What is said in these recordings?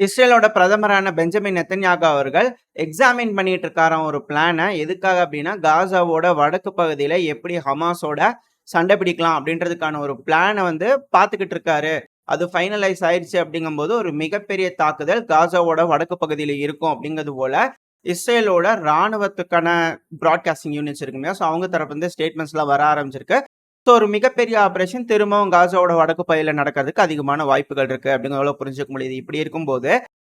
இஸ்ரேலோட பிரதமரான பெஞ்சமின் நெத்தன்யாகா அவர்கள் எக்ஸாமின் பண்ணிட்டு இருக்காராம் ஒரு பிளானை எதுக்காக அப்படின்னா காசாவோட வடக்கு பகுதியில எப்படி ஹமாஸோட சண்டை பிடிக்கலாம் அப்படின்றதுக்கான ஒரு பிளானை வந்து பார்த்துக்கிட்டு இருக்காரு. அது ஃபைனலைஸ் ஆயிடுச்சு அப்படிங்கும்போது ஒரு மிகப்பெரிய தாக்குதல் காசாவோட வடக்கு பகுதியில் இருக்கும் அப்படிங்கிறது போல இஸ்ரேலோட ராணுவத்துக்கான ப்ராட்காஸ்டிங் யூனிட்ஸ் இருக்குமே ஸோ அவங்க தரப்பு வந்து ஸ்டேட்மெண்ட்ஸ்லாம் வர ஆரம்பிச்சிருக்கு. ஸோ ஒரு மிகப்பெரிய ஆப்ரேஷன் திரும்பவும் காசாவோட வடக்கு பகுதியில் நடக்கிறதுக்கு அதிகமான வாய்ப்புகள் இருக்கு. அப்படிங்கிறத புரிஞ்சுக்க முடியுது. இப்படி இருக்கும்போது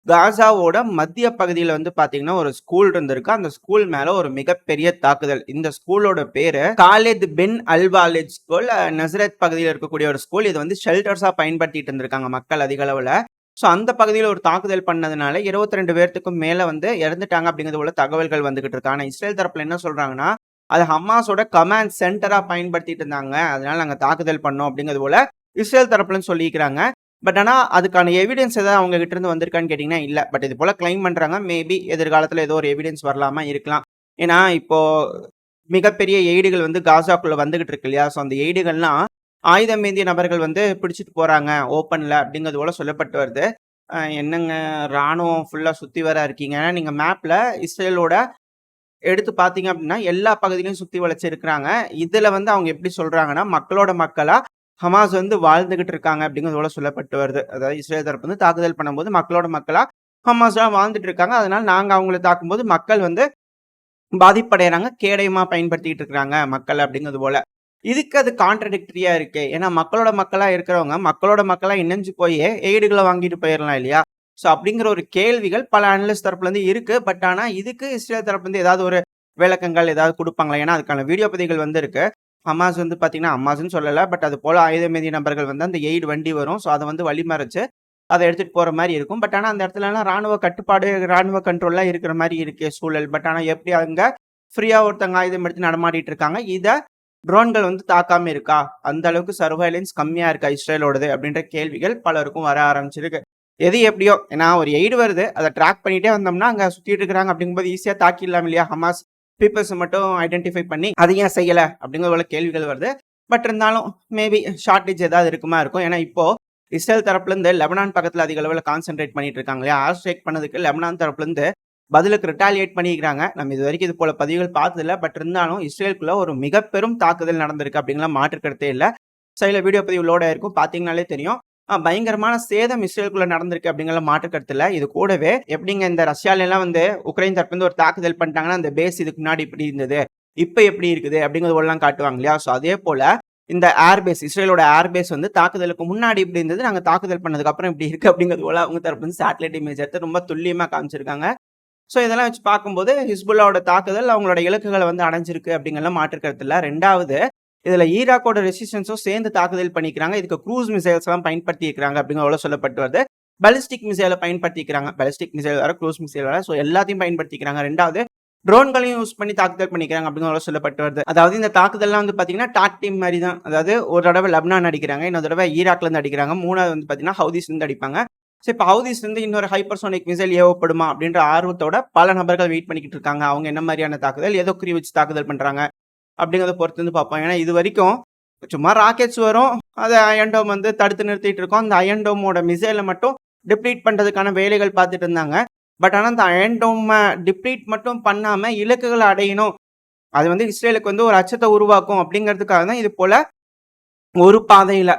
காசாவோட மத்திய பகுதியில் வந்து பாத்தீங்கன்னா ஒரு ஸ்கூல் இருந்திருக்கு. அந்த ஸ்கூல் மேல ஒரு மிகப்பெரிய தாக்குதல். இந்த ஸ்கூலோட பேரு Khalid bin al Walid school Nuseirat பகுதியில் இருக்கக்கூடிய ஒரு ஸ்கூல் இது வந்து ஷெல்டர்ஸா பயன்படுத்திட்டு இருந்திருக்காங்க மக்கள் அதிக அளவில். ஸோ அந்த பகுதியில் ஒரு தாக்குதல் பண்ணதுனால இருபத்தி ரெண்டு பேர்த்துக்கும் மேலே வந்து இறந்துட்டாங்க அப்படிங்கிறது போல தகவல்கள் வந்துகிட்டு இருக்கு. ஆனால் இஸ்ரேல் தரப்புல என்ன சொல்றாங்கன்னா அது ஹமாஸோட கமாண்ட் சென்டரா பயன்படுத்திட்டு இருந்தாங்க. அதனால நாங்க தாக்குதல் பண்ணோம் அப்படிங்கிறது போல இஸ்ரேல் தரப்புலன்னு சொல்லிக்கிறாங்க பட் ஆனால் அதுக்கான எவிடன்ஸ் ஏதாவது அவங்க கிட்ட இருந்து வந்திருக்கான்னு கேட்டிங்கன்னா இல்லை. பட் இது போல் கிளைம் பண்ணுறாங்க மேபி எதிர்காலத்தில் ஏதோ ஒரு எவிடன்ஸ் வரலாமா இருக்கலாம். ஏன்னா இப்போது மிகப்பெரிய எய்டுகள் வந்து காசாக்குள்ளே வந்துகிட்டு இருக்கு இல்லையா? ஸோ அந்த எய்டுகள்லாம் ஆயுதம் ஏந்திய நபர்கள் வந்து பிடிச்சிட்டு போகிறாங்க ஓப்பனில் அப்படிங்கிறது போல சொல்லப்பட்டு வருது. என்னங்க? ராணுவம் ஃபுல்லாக சுற்றி வர இருக்கீங்க. ஏன்னா நீங்கள் மேப்பில் இஸ்ரேலோட எடுத்து பார்த்தீங்க அப்படின்னா எல்லா பகுதியிலையும் சுற்றி வளைச்சிருக்கிறாங்க இதில் வந்து அவங்க எப்படி சொல்கிறாங்கன்னா மக்களோட மக்களாக ஹமாஸ் வந்து வாழ்ந்துகிட்டு இருக்காங்க அப்படிங்கிறது போல சொல்லப்பட்டு வருது. அதாவது இஸ்ரேல் தரப்பு வந்து தாக்குதல் பண்ணும்போது மக்களோட மக்களாக ஹமாஸ்லாம் வாழ்ந்துட்டு இருக்காங்க. அதனால் நாங்கள் அவங்கள தாக்கும்போது மக்கள் வந்து பாதிப்படைகிறாங்க கேடயமாக பயன்படுத்திக்கிட்டு இருக்கிறாங்க மக்கள் அப்படிங்கிறது போல. இதுக்கு அது கான்ட்ரடிக்டரியா இருக்கு. ஏன்னா மக்களோட மக்களாக இருக்கிறவங்க மக்களோட மக்களாக இணைஞ்சு போய் எய்டுகளை வாங்கிட்டு போயிடலாம் இல்லையா? ஸோ அப்படிங்கிற ஒரு கேள்விகள் பல அனலிஸ்ட் தரப்புலேருந்து இருக்குது பட் ஆனால் இதுக்கு இஸ்ரேல் தரப்புலேருந்து ஏதாவது ஒரு விளக்கங்கள் ஏதாவது கொடுப்பாங்களா? ஏன்னா அதுக்கான வீடியோ பதிவுகள் வந்து இருக்கு ஹமாஸ் வந்து பார்த்தீங்கன்னா ஹமாஸ்ன்னு சொல்லலை. பட் அது போல் ஆயுதமேதி நபர்கள் வந்து அந்த எய்டு வண்டி வரும். ஸோ அதை வந்து வழிமறைச்சு அதை எடுத்துகிட்டு போகிற மாதிரி இருக்கும். பட் ஆனால் அந்த இடத்துலலாம் ராணுவ கட்டுப்பாடு ராணுவ கண்ட்ரோல்லாம் இருக்கிற மாதிரி இருக்குது சூழல். பட் ஆனால் எப்படி அங்கே ஃப்ரீயாக ஒருத்தங்க ஆயுதம் எடுத்து நடமாடிட்டு இருக்காங்க? இதை ட்ரோன்கள் வந்து தாக்காம இருக்கா? அந்த அளவுக்கு சர்வைலன்ஸ் கம்மியாக இருக்கா இஸ்ரேலோடது? அப்படின்ற கேள்விகள் பலருக்கும் வர ஆரம்பிச்சிருக்கு. எது எப்படியோ ஏன்னா ஒரு எய்டு வருது அதை ட்ராக் பண்ணிகிட்டே வந்தோம்னா அங்கே சுற்றிட்டு இருக்கிறாங்க அப்படிங்கும்போது ஈஸியாக தாக்கிடலாம் இல்லையா? ஹமாஸ் பீப்புள்ஸ் மட்டும் ஐடென்டிஃபை பண்ணி அது ஏன் செய்யலை? அப்படிங்கிற போல கேள்விகள் வருது. பட் இருந்தாலும் மேபி ஷார்ட்டேஜ் ஏதாவது இருக்குமா இருக்கும்? ஏன்னா இப்போ இஸ்ரேல் தரப்புலேருந்து லெபனான் பக்கத்தில் அதிக அளவில் கான்சென்ட்ரேட் பண்ணிட்டு இருக்காங்க இல்லையா? ஆர் ஸ்ட்ரைக் பண்ணதுக்கு லெபனான் தரப்புலேருந்து பதிலுக்கு ரிட்டாலியேட் பண்ணிக்கிறாங்க. நம்ம இது வரைக்கும் இது போல பதிவுகள் பார்த்ததில்ல. பட் இருந்தாலும் இஸ்ரேலுக்குள்ள ஒரு மிக பெரும் தாக்குதல் நடந்திருக்கு அப்படிங்கலாம் மாற்று கருத்தே இல்லை சைடில் வீடியோ பதிவு லோட் ஆயிருக்கும். பார்த்தீங்கனாலே தெரியும். பயங்கரமான சேதம் இஸ்ரேலுக்குள்ள நடந்திருக்கு அப்படிங்கிற மாற்று இது கூடவே எப்படிங்க இந்த ரஷ்யால எல்லாம் வந்து உக்ரைன் தரப்புல ஒரு தாக்குதல் பண்ணிட்டாங்கன்னா அந்த பேஸ் இதுக்கு முன்னாடி இப்படி இருந்தது இப்போ எப்படி இருக்குது அப்படிங்கிறது எல்லாம் காட்டுவாங்க இல்லையா? ஸோ அதே போல இந்த ஏர்பேஸ் இஸ்ரேலோட ஏர்பேஸ் வந்து தாக்குதலுக்கு முன்னாடி இப்படி இருந்தது நாங்கள் தாக்குதல் பண்ணதுக்கு அப்புறம் இப்படி இருக்கு அப்படிங்கிறது போல அவங்க தரப்பு வந்து சேட்டலைட் இமேஜ் எடுத்து ரொம்ப துல்லியமாக காமிச்சிருக்காங்க. ஸோ இதெல்லாம் வச்சு பார்க்கும்போது ஹிஸ்புல்லாவோட தாக்குதல் அவங்களோட இலக்குகளை வந்து அடைஞ்சிருக்கு அப்படிங்கலாம் மாற்று இல்லை ரெண்டாவது இதில் ஈராக்கோட ரெசிஸ்டன்ஸும் சேர்ந்து தாக்குதல் பண்ணிக்கிறாங்க. இதுக்கு க்ரூஸ் மிசைல்ஸ் எல்லாம் பயன்படுத்தி இருக்கிறாங்க சொல்லப்பட்டு வருது. பலிஸ்டிக் மிசைலை பயன்படுத்திக்கிறாங்க. பலிஸ்டிக் மிசைல் வர க்ரூஸ் மிசைல் வர ஸோ எல்லாத்தையும் பயன்படுத்திக்கிறாங்க. ரெண்டாவது ட்ரோன்களையும் யூஸ் பண்ணி தாக்குதல் பண்ணிக்கிறாங்க அப்படிங்கிற சொல்லப்பட்டு வருது. அதாவது இந்த தாக்குதல்லாம் வந்து பார்த்தீங்கன்னா டாக் டீம் மாதிரி தான். அதாவது ஒரு தடவை லெபனான் அடிக்கிறாங்க இன்னொரு தடவை ஈராக்லேருந்து அடிக்கிறாங்க. மூணாவது வந்து பார்த்தீங்கன்னா ஹவுதிஸ்லேருந்து அடிப்பாங்க. ஸோ இப்போ ஹவுதிஸ்லேருந்து இன்னொரு ஹைப்பர்சோனிக் மிசைல் ஏவப்படுமா அப்படின்ற ஆர்வத்தோட பல நபர்கள் வெயிட் பண்ணிக்கிட்டு இருக்காங்க. அவங்க என்ன மாதிரியான தாக்குதல்? ஏதோ குறி வச்சு தாக்குதல் பண்ணுறாங்க அப்படிங்கிறத பொறுத்து வந்து பார்ப்போம். ஏன்னா இது வரைக்கும் சும்மா ராக்கெட்ஸ் வரும். அதை அயன்டோம் வந்து தடுத்து நிறுத்திட்டு இருக்கோம். அந்த அயன்டோமோட மிசைலை மட்டும் டிப்ளீட் பண்ணுறதுக்கான வேலைகள் பார்த்துட்டு இருந்தாங்க. பட் ஆனால் அந்த அயன்டோமை டிப்ளீட் மட்டும் பண்ணாமல் இலக்குகளை அடையணும். அது வந்து இஸ்ரேலுக்கு வந்து ஒரு அச்சத்தை உருவாக்கும் அப்படிங்கிறதுக்காக தான் இது போல் ஒரு பாதையில்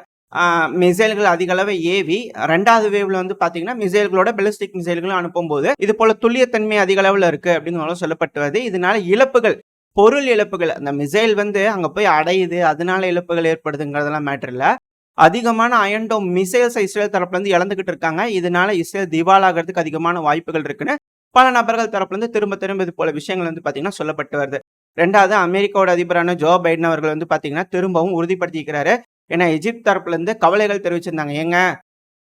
மிசைல்கள் அதிக அளவை ஏவி ரெண்டாவது வேவ்ல வந்து பார்த்தீங்கன்னா மிசைல்களோட பெலிஸ்டிக் மிசைல்களும் அனுப்பும்போது இது போல துல்லியத்தன்மை அதிக அளவில் இருக்கு அப்படின்னு சொல்லப்பட்டு வருது. இதனால இழப்புகள் பொருள் இழப்புகள் அந்த மிசைல் வந்து அங்கே போய் அடையுது அதனால இழப்புகள் ஏற்படுதுங்கிறதெல்லாம் மேட்டர் இல்லை. அதிகமான அயன்டோம் மிசைல்ஸை இஸ்ரேல் தரப்புலேருந்து இழந்துகிட்டு இருக்காங்க. இதனால இஸ்ரேல் திவாலாகிறதுக்கு அதிகமான வாய்ப்புகள் இருக்குன்னு பல நபர்கள் தரப்புலேருந்து திரும்ப திரும்ப இது போல விஷயங்கள் வந்து பார்த்தீங்கன்னா சொல்லப்பட்டு வருது. ரெண்டாவது அமெரிக்காவோட அதிபரான ஜோ பைடன் அவர்கள் வந்து பார்த்தீங்கன்னா திரும்பவும் உறுதிப்படுத்திக்கிறாரு. ஏன்னா எஜிப்த் தரப்புலேருந்து கவலைகள் தெரிவிச்சிருந்தாங்க. ஏங்க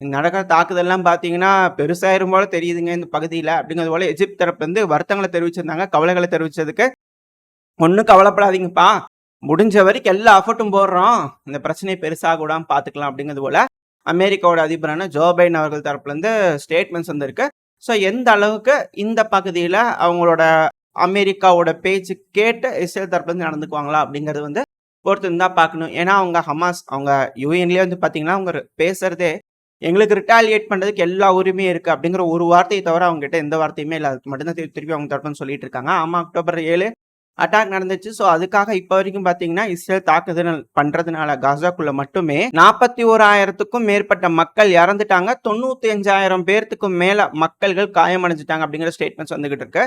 இந்த நடக்கிற தாக்குதல்லாம் பார்த்தீங்கன்னா பெருசாயிரும் போல தெரியுதுங்க இந்த பகுதியில். அப்படிங்கிறது போல எஜிப்த் தரப்புலேருந்து வருத்தங்களை தெரிவிச்சிருந்தாங்க கவலைகளை தெரிவிச்சதுக்கு ஒன்றும் கவலைப்படாதீங்கப்பா. முடிஞ்ச வரைக்கும் எல்லா அஃபர்ட்டும் போடுறோம். இந்த பிரச்சனையை பெருசாக கூடாமல் பார்த்துக்கலாம் அப்படிங்கிறது போல. அமெரிக்காவோட அதிபரான ஜோ பைடன் அவர்கள் தரப்புலேருந்து ஸ்டேட்மெண்ட்ஸ் வந்திருக்கு. ஸோ எந்த அளவுக்கு இந்த பகுதியில் அவங்களோட அமெரிக்காவோட பேச்சு கேட்டு இஸ்ரேல் தரப்புலேருந்து நடந்துக்குவாங்களா அப்படிங்கிறது வந்து பொறுத்து தான் பார்க்கணும் ஏன்னா அவங்க ஹமாஸ் அவங்க யூஎன்லேயே வந்து பார்த்தீங்கன்னா அவங்க பேசுகிறதே எங்களுக்கு ரிட்டாலியேட் பண்ணுறதுக்கு எல்லா உரிமையும் இருக்குது அப்படிங்கிற ஒரு வார்த்தையை தவிர அவங்ககிட்ட எந்த வார்த்தையுமே இல்லை. அதுக்கு மட்டும்தான் திருப்பி அவங்க தரப்புன்னு சொல்லிட்டு இருக்காங்க. ஆமாம் அக்டோபர் ஏழு அட்டாக் நடந்துச்சு. ஸோ அதுக்காக இப்போ வரைக்கும் பார்த்தீங்கன்னா, இஸ்ரேல் தாக்குதல் பண்றதுனால காசாக்குள்ள மட்டுமே 41,000த்துக்கும் மேற்பட்ட மக்கள் இறந்துட்டாங்க. 95,000 பேர்த்துக்கும் மேல மக்கள்கள் காயமடைஞ்சிட்டாங்க அப்படிங்கிற ஸ்டேட்மெண்ட்ஸ் வந்துகிட்டு இருக்கு.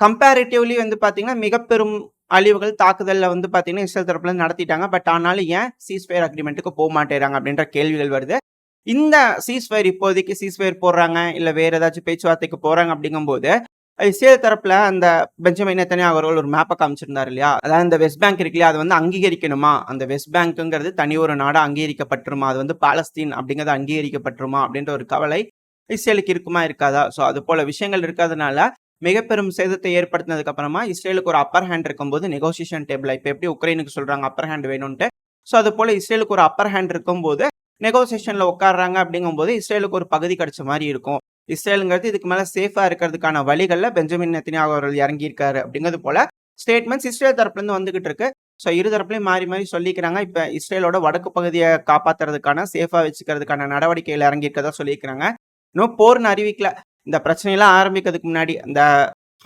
கம்பேரிட்டிவ்லி வந்து பார்த்தீங்கன்னா, மிக பெரும் அழிவுகள் தாக்குதலில் வந்து பார்த்தீங்கன்னா, இஸ்ரேல் தரப்புல நடத்திட்டாங்க. பட் ஆனாலும் ஏன் சீஸ்ஃபயர் அக்ரிமெண்ட்டுக்கு போக மாட்டேறாங்க அப்படின்ற கேள்விகள் வருது. இந்த சீஸ்ஃபயர் இப்போதைக்கு சீஸ்ஃபயர் போடுறாங்க, இல்லை வேற ஏதாச்சும் பேச்சுவார்த்தைக்கு போறாங்க அப்படிங்கும்போது, இஸ்ரேல் தரப்புல அந்த பெஞ்சமின் எத்தனையோ அவர்கள் ஒரு மேப்பை காமிச்சிருந்தார் இல்லையா? அதாவது இந்த வெஸ்ட் பேங்க் இருக்கு இல்லையா? அது வந்து அங்கீகரிக்கணுமா? அந்த வெஸ்ட் பேங்க்குங்கிறது தனி ஒரு நாடா அங்கீகரிக்கப்பட்டுருமா? அது வந்து பாலஸ்தீன் அப்படிங்கிறது அங்கீகரிக்கப்பட்டுருமா? அப்படின்ற ஒரு கவலை இஸ்ரேலுக்கு இருக்குமா? இருக்காதா? ஸோ அது போல விஷயங்கள் இருக்கிறதுனால, மிக பெரும் சேதத்தை ஏற்படுத்தினதுக்கு அப்புறமா இஸ்ரேலுக்கு ஒரு அப்பர் ஹேண்ட் இருக்கும்போது நெகோசியேஷன் டேபிள் இப்போ எப்படி உக்ரைனுக்கு சொல்றாங்க அப்பர் ஹேண்ட் வேணும்ன்ட்டு. ஸோ அது போல இஸ்ரேலுக்கு ஒரு அப்பர் ஹேண்ட் இருக்கும்போது, நெகோசியேஷன்ல உட்கார்றாங்க அப்படிங்கும்போது, இஸ்ரேலுக்கு ஒரு பகுதி கிடைச்ச மாதிரி இருக்கும். இஸ்ரேலுங்கிறது இதுக்கு மேலே சேஃபாக இருக்கிறதுக்கான வழிகளில் பெஞ்சமின் நெத்தினியாக அவர்கள் இறங்கியிருக்காரு அப்படிங்கிறது போல ஸ்டேட்மெண்ட்ஸ் இஸ்ரேல் தரப்புலேருந்து வந்துகிட்டு இருக்கு. ஸோ இரு தரப்புலையும் மாறி மாறி சொல்லிக்கிறாங்க. இப்போ இஸ்ரேலோட வடக்கு பகுதியை காப்பாத்துறதுக்கான, சேஃபாக வச்சுக்கிறதுக்கான நடவடிக்கையில் இறங்கியிருக்கதா சொல்லியிருக்கிறாங்க. இன்னும் போர்னு அறிவிக்கல. இந்த பிரச்சனையெல்லாம் ஆரம்பிக்கிறதுக்கு முன்னாடி அந்த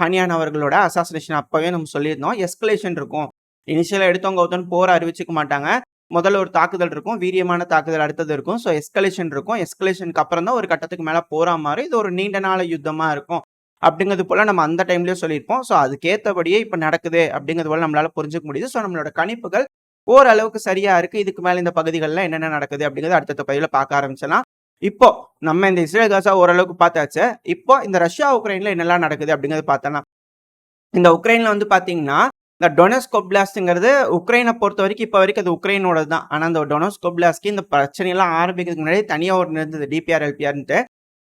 ஹனியான் அவர்களோட அசாசினேஷன் அப்போவே நம்ம சொல்லியிருந்தோம். எஸ்கலேஷன் இருக்கும். இனிஷியலாக எடுத்தவங்க ஒருத்தன் போர் அறிவிச்சுக்க மாட்டாங்க. முதல்ல ஒரு தாக்குதல் இருக்கும். வீரியமான தாக்குதல் அடுத்தது இருக்கும். ஸோ எஸ்கலேஷன் இருக்கும். எஸ்கலேஷனுக்கு அப்புறம் தான் ஒரு கட்டத்துக்கு மேலே போகிற மாதிரி இது ஒரு நீண்ட நாள யுத்தமாக இருக்கும். அப்படிங்கிறது போல் நம்ம அந்த டைம்லேயே சொல்லியிருப்போம். ஸோ அதுக்கேற்றபடியே இப்போ நடக்குது அப்படிங்கிறது போல் நம்மளால் புரிஞ்சுக்க முடியுது. ஸோ நம்மளோட கணிப்புகள் ஓரளவுக்கு சரியாக இருக்குது இதுக்கு மேலே இந்த பகுதிகளில் என்னென்ன நடக்குது அப்படிங்கிறத அடுத்தடுத்த பதிவுல பார்க்க ஆரம்பிச்சலாம். இப்போ நம்ம இந்த இஸ்ரேல் காசா ஓரளவுக்கு பார்த்தாச்சு. இப்போ இந்த ரஷ்யா, உக்ரைனில் என்னெல்லாம் நடக்குது அப்படிங்கிறது பார்த்தோன்னா இந்த உக்ரைனில் வந்து பார்த்தீங்கன்னா, இந்த டொனெட்ஸ்க் உக்ரைனை பொறுத்த வரைக்கும் இப்போ வரைக்கும் அது உக்ரைனோடது தான். ஆனால் அந்த டொனெட்ஸ்க் ஒப்லாஸ்ட்க்கு இந்த பிரச்சனையெல்லாம் ஆரம்பிக்கிறதுக்கு முன்னாடி தனியாக ஒரு இருந்தது டிபிஆர், எல்பிஆர்ன்ட்டு.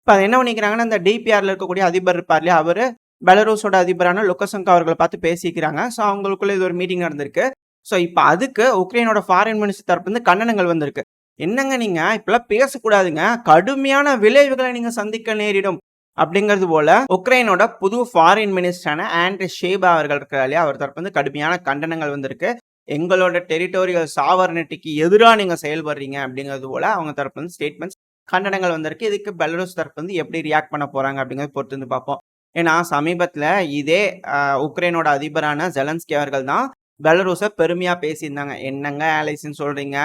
இப்போ அது என்ன பண்ணிக்கிறாங்கன்னா, இந்த டிபிஆரில் இருக்கக்கூடிய அதிபர் இருப்பார் இல்லையா? அவர் பெலரூஸோட அதிபரான லுக்கசங்கா அவர்களை பார்த்து பேசிக்கிறாங்க. ஸோ அவங்களுக்குள்ள இது ஒரு மீட்டிங் நடந்திருக்கு. ஸோ இப்போ அதுக்கு உக்ரைனோட ஃபாரின் மினிஸ்டர் தரப்புலருந்து கண்டனங்கள் வந்திருக்கு. என்னங்க நீங்கள் இப்பெல்லாம் பேசக்கூடாதுங்க. கடுமையான விளைவுகளை நீங்கள் சந்திக்க நேரிடும். அப்படிங்கிறது போல உக்ரைனோட புது ஃபாரின் மினிஸ்டரான ஆண்ட்ரி ஷேபா அவர்கள் இருக்காரு இல்லையா? அவர் வந்து கடுமையான கண்டனங்கள் வந்திருக்கு. எங்களோட டெரிட்டோரியல் சாவர்னிட்டிக்கு எதிராக நீங்கள் செயல்படுறீங்க அப்படிங்கிறது போல அவங்க தரப்புலருந்து ஸ்டேட்மெண்ட்ஸ், கண்டனங்கள் வந்திருக்கு. இதுக்கு பெலரூஸ் வந்து எப்படி ரியாக்ட் பண்ண போறாங்க அப்படிங்கிறத பொறுத்து வந்து பார்ப்போம். ஏன்னா சமீபத்தில் இதே உக்ரைனோட அதிபரான ஜெலன்ஸ்கி அவர்கள் தான் பெலரூஸை பெருமையாக பேசியிருந்தாங்க. என்னங்க ஆலைஸ்ன்னு சொல்கிறீங்க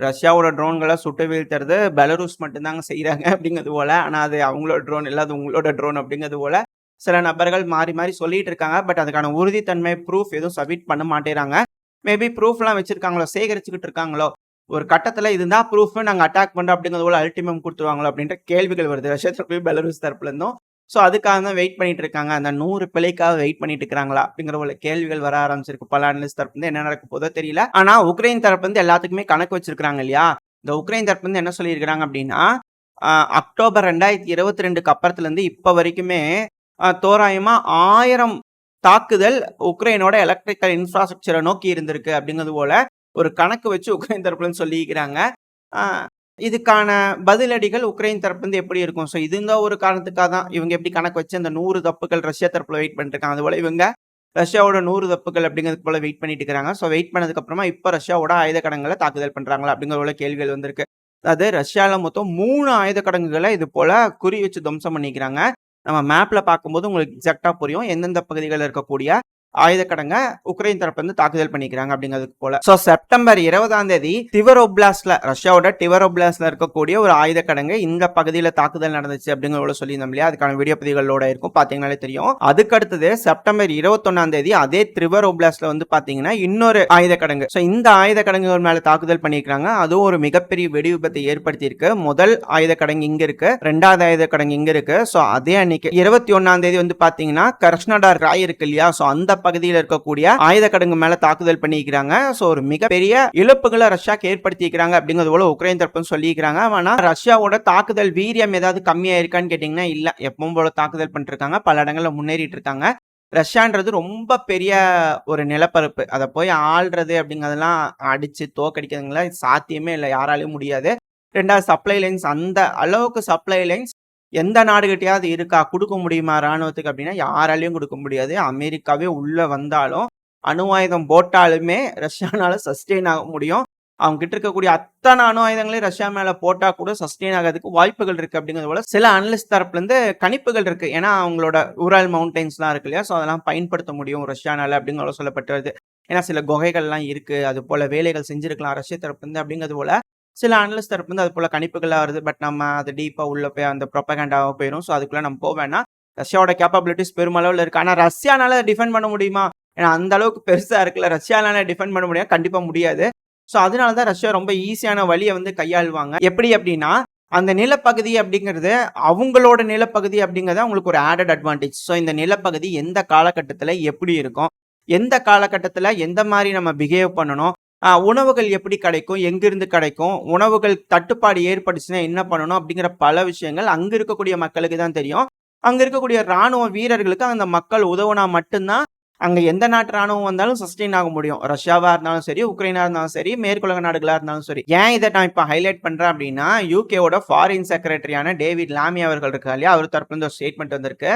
ரஷ்யாவோட ட்ரோன்களை சுட்டு வீழ்த்துறது பெலரூஸ் மட்டும்தாங்க செய்கிறாங்க அப்படிங்கிறது போல. ஆனால் அது அவங்களோட ட்ரோன் இல்லை அது உங்களோட ட்ரோன் அப்படிங்கிறது போல சில நபர்கள் மாறி மாறி சொல்லிட்டு இருக்காங்க. பட் அதுக்கான உறுதித்தன்மை, ப்ரூஃப் எதுவும் சப்மிட் பண்ண மாட்டேறாங்க மேபி ப்ரூஃப்லாம் வச்சுருக்காங்களோ சேகரிச்சுக்கிட்டு இருக்காங்களோ, ஒரு கட்டத்தில் இதுதான் ப்ரூஃப் நாங்கள் அட்டாக் பண்ணுறோம் அப்படிங்கிறது போல அல்டிமம் கொடுத்துருவாங்களோ அப்படின்ற கேள்விகள் வருது. ரஷ்யா தரப்பு பெலரூஸ் தரப்புலேருந்தும் ஸோ அதுக்காக தான் வெயிட் பண்ணிட்டு இருக்காங்க. அந்த நூறு பிழைக்காக வெயிட் பண்ணிட்டு இருக்கிறாங்களா? அப்படிங்கிற ஒரு கேள்விகள் வர ஆரம்பிச்சிருக்கு. பல அனலிஸ்ட் வந்து என்ன நடக்க போதோ தெரியல. ஆனா உக்ரைன் தரப்பு வந்து எல்லாத்துக்குமே கணக்கு வச்சிருக்காங்க இல்லையா? இந்த உக்ரைன் தரப்புலருந்து என்ன சொல்லியிருக்கிறாங்க அப்படின்னா, அ அக்டோபர் 2022க்கு அப்புறத்துலருந்து இப்ப வரைக்குமே தோராயமாக தோராயமா 1000 தாக்குதல் உக்ரைனோட எலக்ட்ரிக்கல் இன்ஃப்ராஸ்ட்ரக்சரை நோக்கி இருந்திருக்கு அப்படிங்கிறது போல ஒரு கணக்கு வச்சு உக்ரைன் தரப்புலன்னு சொல்லியிருக்கிறாங்க. இதுக்கான பதிலடிகள் உக்ரைன் தரப்புலேருந்து எப்படி இருக்கும்? ஸோ இது இந்த ஒரு காரணத்துக்காக தான் இவங்க எப்படி கணக்கு வச்சு அந்த நூறு தப்புகள் ரஷ்யா தரப்புல வெயிட் பண்ணிருக்காங்க அதுபோல் இவங்க ரஷ்யாவோட நூறு தப்புகள் அப்படிங்கிறது போல வெயிட் பண்ணிட்டு இருக்கிறாங்க. ஸோ வெயிட் பண்ணதுக்கப்புறமா இப்போ ரஷ்யாவோட ஆயுத கடங்களை தாக்குதல் பண்ணுறாங்களா அப்படிங்கிற போல கேள்விகள் வந்திருக்கு. அதாவது ரஷ்யாவில் மொத்தம் மூணு ஆயுத கடங்குகளை இது போல குறி வச்சு துவம்சம் பண்ணிக்கிறாங்க. நம்ம மேப்பில் பார்க்கும்போது உங்களுக்கு எக்ஸாக்டாக புரியும். எந்தெந்த பகுதிகளில் இருக்கக்கூடிய ஆயுத கிடங்க உக்ரைன் வந்து தாக்குதல் பண்ணிக்கிறாங்க அப்படிங்கிறது போல. ஸோ செப்டம்பர் 20ஆம் தேதி டிவர் ரஷ்யாவோட டிவர் இருக்கக்கூடிய ஒரு ஆயுத கடங்கு இந்த பகுதியில தாக்குதல் நடந்துச்சு அப்படிங்கிற சொல்லியிருந்தோம் இல்லையா? அதுக்கான வீடியோ பதிவுகளோட இருக்கும். பார்த்தீங்கனாலே தெரியும். அதுக்கு அடுத்தது செப்டம்பர் 21ஆம் தேதி அதே டிவர் வந்து பார்த்தீங்கன்னா இன்னொரு ஆயுத கடங்கு ஸோ இந்த ஆயுத மேலே மேல தாக்குதல் பண்ணியிருக்காங்க. அதுவும் ஒரு மிகப்பெரிய வெடி விபத்தை ஏற்படுத்தியிருக்கு. முதல் ஆயுத கடங்கு இங்க இருக்கு. ரெண்டாவது ஆயுத கடங்கு இங்க இருக்கு. ஸோ அதே அன்னைக்கு 21ஆம் தேதி வந்து பார்த்தீங்கன்னா கிருஷ்ணடார் ராய் இருக்கு இல்லையா? ஸோ அந்த பகுதியில் இருக்கக்கூடிய ஆயுத கடங்கு மேல தாக்குதல் பண்ணியிருக்கிறாங்க. ஸோ ஒரு மிகப்பெரிய இழப்புகளை ரஷ்யாக்கு ஏற்படுத்தியிருக்கிறாங்க அப்படிங்கிறது போல உக்ரைன் தரப்புல சொல்லியிருக்கிறாங்க. ஆனால் ரஷ்யாவோட தாக்குதல் வீரியம் ஏதாவது கம்மியா இருக்கான்னு கேட்டீங்கன்னா இல்ல. எப்பவும் போல தாக்குதல் பண்ணிட்டு இருக்காங்க. பல இடங்களில் முன்னேறிட்டு இருக்காங்க. ரஷ்யான்றது ரொம்ப பெரிய ஒரு நிலப்பரப்பு. அதை போய் ஆள்றது அப்படிங்கிறதெல்லாம் அடிச்சு தோக்கடிக்கிறதுங்களா சாத்தியமே இல்ல. யாராலையும் முடியாது. ரெண்டாவது சப்ளை லைன்ஸ் அந்த அளவுக்கு சப்ளை லைன்ஸ் எந்த நாடுகிட்டயாவது இருக்கா? கொடுக்க முடியுமா ராணுவத்துக்கு அப்படின்னா யாராலையும் கொடுக்க முடியாது. அமெரிக்காவே உள்ளே வந்தாலும், அணு ஆயுதம் போட்டாலுமே ரஷ்யானால சஸ்டெயின் ஆக முடியும். அவங்க கிட்ட இருக்கக்கூடிய அத்தனை அணு ஆயுதங்களையும் ரஷ்யா மேல போட்டா கூட சஸ்டெயின் ஆகிறதுக்கு வாய்ப்புகள் இருக்கு அப்படிங்கிறது போல சில அனலிஸ்ட் தரப்புல இருந்து கணிப்புகள் இருக்கு ஏன்னா அவங்களோட உரால் மவுண்டைன்ஸ்லாம் இருக்கு இல்லையா ஸோ அதெல்லாம் பயன்படுத்த முடியும் ரஷ்யானால அப்படிங்கிற சொல்லப்பட்டு வருது ஏன்னா சில குகைகள்லாம் இருக்கு அது போல வேலைகள் செஞ்சிருக்கலாம் ரஷ்ய தரப்புலேருந்து அப்படிங்கிறது போல சில அனலிஸ்ட் தரப்பு வந்து அது போல கணிப்புகளாக வருது. பட் நம்ம அது டீப்பாக உள்ள போய் அந்த ப்ரொப்பகண்டாவாக போயிடும் ஸோ அதுக்குள்ள நம்ம போக வேணாம். ரஷ்யாவோட கேப்பபிலிட்டிஸ் பெருமளவில் இருக்கு. ஆனால் ரஷ்யானால டிஃபெண்ட் பண்ண முடியுமா? ஏன்னா அந்த அளவுக்கு பெருசாக இருக்குல்ல. ரஷ்யானால டிஃபெண்ட் பண்ண முடியாது கண்டிப்பாக முடியாது. ஸோ அதனால தான் ரஷ்யா ரொம்ப ஈஸியான வழியை வந்து கையாளுவாங்க. எப்படி அப்படின்னா அந்த நிலப்பகுதி அப்படிங்கிறது அவங்களோட நிலப்பகுதி அப்படிங்கிறது அவங்களுக்கு ஒரு ஆடட் அட்வான்டேஜ் ஸோ இந்த நிலப்பகுதி எந்த காலகட்டத்தில் எப்படி இருக்கும்? எந்த காலகட்டத்தில் எந்த மாதிரி நம்ம பிஹேவ் பண்ணணும்? உணவுகள் எப்படி கிடைக்கும்? எங்கிருந்து கிடைக்கும்? உணவுகள் தட்டுப்பாடு ஏற்பட்டுச்சுன்னா என்ன பண்ணணும்? அப்படிங்கிற பல விஷயங்கள் அங்க இருக்கக்கூடிய மக்களுக்கு தான் தெரியும். அங்க இருக்கக்கூடிய ராணுவ வீரர்களுக்கு அந்த மக்கள் உதவுனா மட்டும்தான் அங்க எந்த நாட்டு ராணுவம் வந்தாலும் சஸ்டெயின் ஆக முடியும். ரஷ்யாவா இருந்தாலும் சரி உக்ரைனா இருந்தாலும் சரி மேற்குலக நாடுகளா இருந்தாலும் சரி. ஏன் இதை நான் இப்ப ஹைலைட் பண்றேன் அப்படின்னா யூகேவோட ஃபாரின் செக்ரட்டரியான டேவிட் லாமி அவர்கள் இருக்கா இல்லையா? அவர் தரப்புல இருந்து ஒரு ஸ்டேட்மெண்ட் வந்திருக்கு.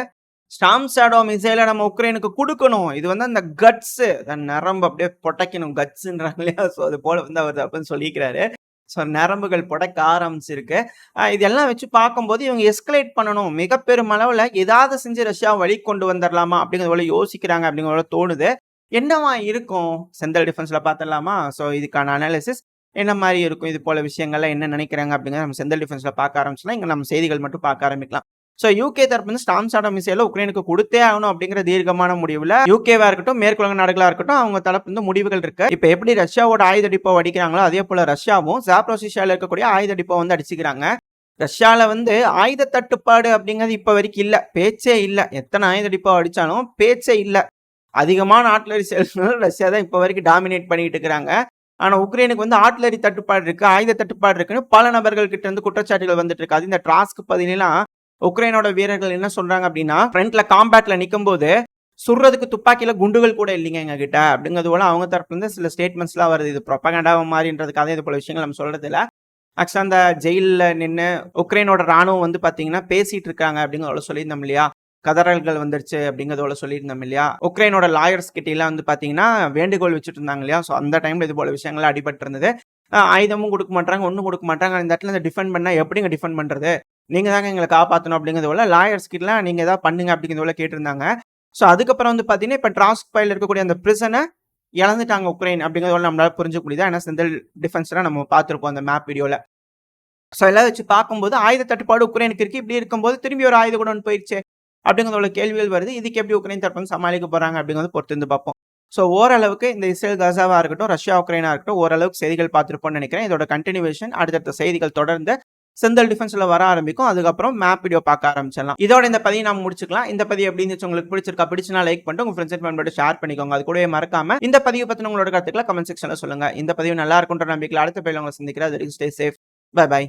ஸ்டாம் சாடோ மிசைலை நம்ம உக்ரைனுக்கு கொடுக்கணும். இது வந்து அந்த கட்ஸ் நரம்பு அப்படியே பொட்டைக்கணும் கட்ஸுன்றாங்க இல்லையா? ஸோ அது போல வந்து அவர் அப்படின்னு சொல்லிக்கிறாரு. ஸோ நரம்புகள் புடைக்க ஆரம்பிச்சிருக்கு. இதெல்லாம் வச்சு பார்க்கும்போது இவங்க எஸ்கலேட் பண்ணணும். மிக பெரும் அளவில் ஏதாவது செஞ்சு ரஷ்யா வழி கொண்டு வந்துடலாமா அப்படிங்கிறது போல யோசிக்கிறாங்க அப்படிங்கிற போல தோணுது. என்னவா இருக்கும்? சென்ட்ரல் டிஃபென்ஸில் பார்த்துடலாமா? ஸோ இதுக்கான அனாலிசிஸ் என்ன மாதிரி இருக்கும்? இது போல விஷயங்கள்லாம் என்ன நினைக்கிறாங்க அப்படிங்கிறத நம்ம சென்ட்ரல் டிஃபென்ஸில் பார்க்க ஆரம்பிச்சலாம் இங்கே நம்ம செய்திகள் மட்டும் பார்க்க ஆரம்பிக்கலாம். ஸோ யூகே தரப்பு வந்து ஸ்டாம்ஸ் ஆட மிசைல உக்ரைனுக்கு கொடுத்தே ஆகணும் அப்படிங்கிற தீர்க்கமான முடிவில் யூகேவா இருக்கட்டும் மேற்குலக நாடுகளாக இருக்கட்டும் அவங்க தரப்பு வந்து முடிவுகள் இருக்கு. இப்போ எப்படி ரஷ்யாவோட ஆயுத டிப்போ அடிக்கிறாங்களோ அதே போல ரஷ்யாவும் ஜாப்ரோசிஷாவில் இருக்கக்கூடிய ஆயுத டிப்போ வந்து அடிச்சுக்கிறாங்க. ரஷ்யாவில் வந்து ஆயுத தட்டுப்பாடு அப்படிங்கிறது இப்போ வரைக்கும் இல்லை. பேச்சே இல்லை. எத்தனை ஆயுத டிப்போ அடித்தாலும் பேச்சே இல்லை. அதிகமான ஆட்லரி சேல்ஸ்னால ரஷ்யா தான் இப்போ வரைக்கும் டாமினேட் பண்ணிட்டு இருக்கிறாங்க. ஆனால் உக்ரைனுக்கு வந்து ஆட்லரி தட்டுப்பாடு இருக்குது ஆயுத தட்டுப்பாடு இருக்குன்னு பல நபர்கள் கிட்ட இருந்து குற்றச்சாட்டுகள் வந்துட்டு இருக்கு. அது இந்த ட்ராஸ்க்கு பதிலாம் உக்ரைனோட வீரர்கள் என்ன சொல்றாங்க அப்படின்னா ஃப்ரண்ட்ல காம்பேட்ல நிற்கும் போது சுடுறதுக்கு துப்பாக்கியில குண்டுகள் கூட இல்லைங்க எங்க கிட்ட அப்படிங்கிறது போல அவங்க தரப்புலேருந்து சில ஸ்டேட்மெண்ட்ஸ்லாம் வருது. இது ப்ரொபகண்டாவை மாதிரின்றதுக்காக இது போல விஷயங்கள் நம்ம சொல்றது இல்லை ஆக்சுவலா அந்த ஜெயிலில் நின்று உக்ரைனோட ராணுவம் வந்து பார்த்தீங்கன்னா பேசிட்டு இருக்காங்க அப்படிங்கிறத சொல்லியிருந்தோம் இல்லையா? கதறல்கள் வந்துருச்சு அப்படிங்கிறதோட சொல்லியிருந்தோம் இல்லையா? உக்ரைனோட லாயர்ஸ் கிட்ட வந்து பார்த்தீங்கன்னா வேண்டுகோள் வச்சுட்டு இருந்தாங்க இல்லையா? ஸோ அந்த டைம்ல இது போல விஷயங்கள் அடிபட்டு இருந்தது ஆயுதமும் கொடுக்க மாட்டாங்க ஒன்றும் கொடுக்க மாட்டாங்க. இந்த இடத்துல டிஃபெண்ட் பண்ணால் எப்படிங்க டிஃபெண்ட் பண்ணுறது நீங்கள் தாங்க எங்களை காப்பாற்றணும் அப்படிங்கிறது போல லாயர்ஸ் கிட்டலாம் நீங்கள் ஏதாவது பண்ணுங்க அப்படிங்கிறது போல கேட்டிருந்தாங்க. ஸோ அதுக்கப்புறம் வந்து பார்த்தீங்கன்னா இப்போ ட்ராஸ்க் பைல இருக்கக்கூடிய அந்த பிரிசனை இழந்துட்டாங்க உக்ரைன் அப்படிங்கிறது போல நம்மளால புரிஞ்சுக்க முடியுது. ஏன்னா செந்தில் டிஃபென்ஸ்லாம் நம்ம பார்த்துருப்போம் அந்த மேப் வீடியோவில் ஸோ எல்லாம் வச்சு பார்க்கும்போது ஆயுத தட்டுப்பாடு உக்ரைனுக்கு இருக்கு. இப்படி இருக்கும்போது திரும்பி ஒரு ஆயுத கூட போயிடுச்சு அப்படிங்கிறதோட கேள்விகள் வருது. இதுக்கு எப்படி உக்ரைன் தரப்பு சமாளிக்க போகிறாங்க அப்படிங்கிறத பொறுத்து இருந்து பார்ப்போம். ஸோ ஓரளவுக்கு இந்த இஸ்ரேல் கசாவாக இருக்கட்டும் ரஷ்யா உக்ரைனாக இருக்கட்டும் ஓரளவுக்கு செய்திகள் பார்த்துருப்போம்னு நினைக்கிறேன். இதோட கண்டினியூவேஷன் அடுத்தடுத்த செய்திகள் தொடர்ந்து செந்தல் டிஃபென்ஸ்ல வர ஆரம்பிக்கும். அதுக்கப்புறம் மேப் வீடியோ பார்க்க ஆரம்பிச்சிடலாம். இதோட இந்த பதிவு நம்ம முடிச்சுக்கலாம். இந்த பதிவு எப்படி இருந்துச்சு உங்களுக்கு பிடிச்சிருக்கா பிடிச்சினா லைக் பண்ணிட்டு உங்க ஃப்ரெண்ட்ஸ் அண்ட் ஷேர் பண்ணிக்கோங்க. அது கூடவே மறக்காம இந்த பதிவு பத்தின உங்களோட கருத்துக்களை கமெண்ட் செக்ஷன்ல சொல்லுங்க. இந்த பதிவு நல்லா இருக்குன்ற நம்பிக்கையில் அடுத்த பதிவில் உங்களை சந்திக்கிறேன். அது ஸ்டே சேஃப் பை பை